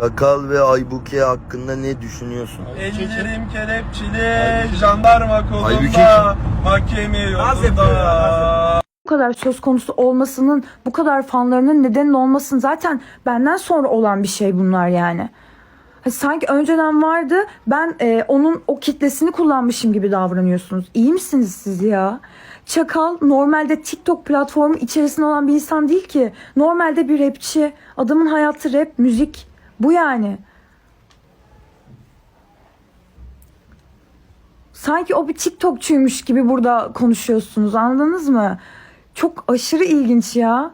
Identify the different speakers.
Speaker 1: Çakal ve Aybuke hakkında ne düşünüyorsun?
Speaker 2: Ellerim kelepçili, jandarma kolunda, mahkeme yolunda.
Speaker 3: bu kadar söz konusu olmasının, bu kadar fanlarının nedeni olmasının zaten benden sonra olan bir şey bunlar yani. Ha, Sanki önceden vardı ben e, onun o kitlesini kullanmışım gibi davranıyorsunuz. İyi misiniz siz ya? Çakal normalde TikTok platformu içerisinde olan bir insan değil ki. Normalde bir rapçi. Adamın hayatı rap, müzik. Bu yani. Sanki o bir TikTokçuymuş gibi burada konuşuyorsunuz anladınız mı? Çok aşırı ilginç ya.